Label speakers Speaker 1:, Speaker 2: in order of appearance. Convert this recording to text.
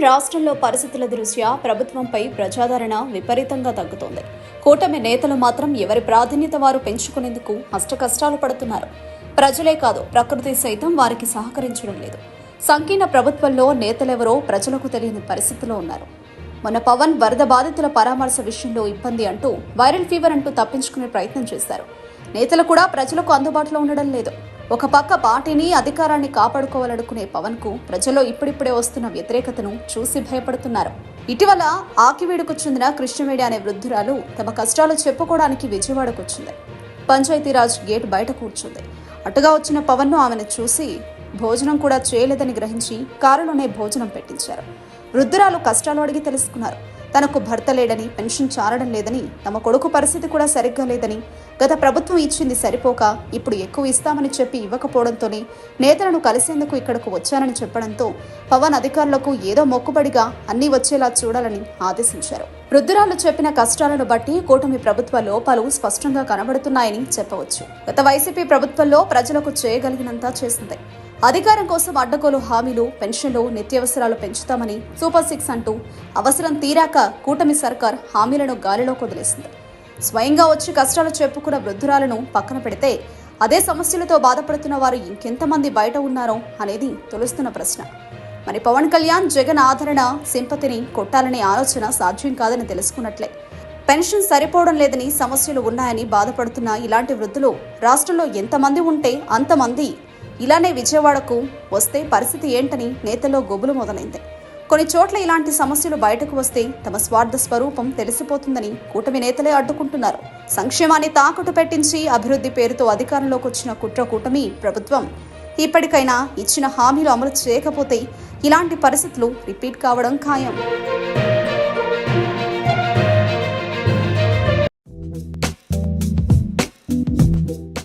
Speaker 1: రాష్ట్రంలో పరిస్థితుల దృష్ట్యా ప్రభుత్వంపై ప్రజాదరణ విపరీతంగా తగ్గుతోంది. కూటమి నేతలు మాత్రం ఎవరి ప్రాధాన్యత వారు పెంచుకునేందుకు కష్టాలు పడుతున్నారు. ప్రజలే కాదు ప్రకృతి సైతం వారికి సహకరించడం లేదు. సంకీర్ణ ప్రభుత్వంలో నేతలెవరో ప్రజలకు తెలియని పరిస్థితిలో ఉన్నారు. మన పవన్ వరద బాధితుల పరామర్శ విషయంలో ఇబ్బంది అంటూ వైరల్ ఫీవర్ అంటూ తప్పించుకునే ప్రయత్నం చేశారు. నేతలు కూడా ప్రజలకు అందుబాటులో ఉండడం లేదు. ఒక పక్క పార్టీని అధికారాన్ని కాపాడుకోవాలనుకునే పవన్కు ప్రజల్లో ఇప్పుడిప్పుడే వస్తున్న వ్యతిరేకతను చూసి భయపడుతున్నారు. ఇటీవల ఆకివీడుకు చెందిన కృష్ణవేడి అనే వృద్ధురాలు తమ కష్టాలు చెప్పుకోవడానికి విజయవాడకు వచ్చింది. పంచాయతీరాజ్ గేట్ బయట కూర్చుంది. అటుగా వచ్చిన పవన్ను ఆమెను చూసి భోజనం కూడా చేయలేదని గ్రహించి కారులోనే భోజనం పెట్టించారు. వృద్ధురాలు కష్టాలు అడిగి తెలుసుకున్నారు. తనకు భర్త లేడని పెన్షన్ చారడం లేదని తమ కొడుకు పరిస్థితి కూడా సరిగ్గా లేదని గత ప్రభుత్వం ఇచ్చింది సరిపోక ఇప్పుడు ఎక్కువ ఇస్తామని చెప్పి ఇవ్వకపోవడంతోనే నేతలను కలిసేందుకు ఇక్కడకు వచ్చానని చెప్పడంతో పవన్ అధికారులకు ఏదో మొక్కుబడిగా అన్నీ వచ్చేలా చూడాలని ఆదేశించారు. వృద్ధురాలు చెప్పిన కష్టాలను బట్టి కూటమి ప్రభుత్వ లోపాలు స్పష్టంగా కనబడుతున్నాయని చెప్పవచ్చు. గత వైసీపీ ప్రభుత్వంలో ప్రజలకు చేయగలిగినంత చేసింది. అధికారం కోసం అడ్డకోలు హామీలు పెన్షన్లు నిత్యావసరాలు పెంచుతామని సూపర్ సిక్స్ అంటూ అవసరం తీరాక కూటమి సర్కార్ హామీలను గాలిలో కుదిలేసింది. స్వయంగా వచ్చి కష్టాలు చెప్పుకున్న వృద్ధురాలను పక్కన పెడితే అదే సమస్యలతో బాధపడుతున్న వారు ఇంకెంతమంది బయట ఉన్నారో అనేది తొలుస్తున్న ప్రశ్న. మరి పవన్ కళ్యాణ్ జగన్ ఆదరణ సింపతిని కొట్టాలనే ఆలోచన సాధ్యం కాదని తెలుసుకున్నట్లే. పెన్షన్ సరిపోవడం లేదని సమస్యలు ఉన్నాయని బాధపడుతున్న ఇలాంటి వృద్ధులు రాష్ట్రంలో ఎంతమంది ఉంటే అంతమంది ఇలానే విజయవాడకు వస్తే పరిస్థితి ఏంటని నేతల్లో గొబ్బులు మొదలైంది. కొన్ని చోట్ల ఇలాంటి సమస్యలు బయటకు వస్తే తమ స్వార్థ స్వరూపం తెలిసిపోతుందని కూటమి నేతలే అడ్డుకుంటున్నారు. సంక్షేమాన్ని తాకట్టు పెట్టించి అభివృద్ధి పేరుతో అధికారంలోకి వచ్చిన కుట్ర కూటమి ప్రభుత్వం ఇప్పటికైనా ఇచ్చిన హామీలు అమలు చేయకపోతే ఇలాంటి పరిస్థితులు రిపీట్ కావడం ఖాయం.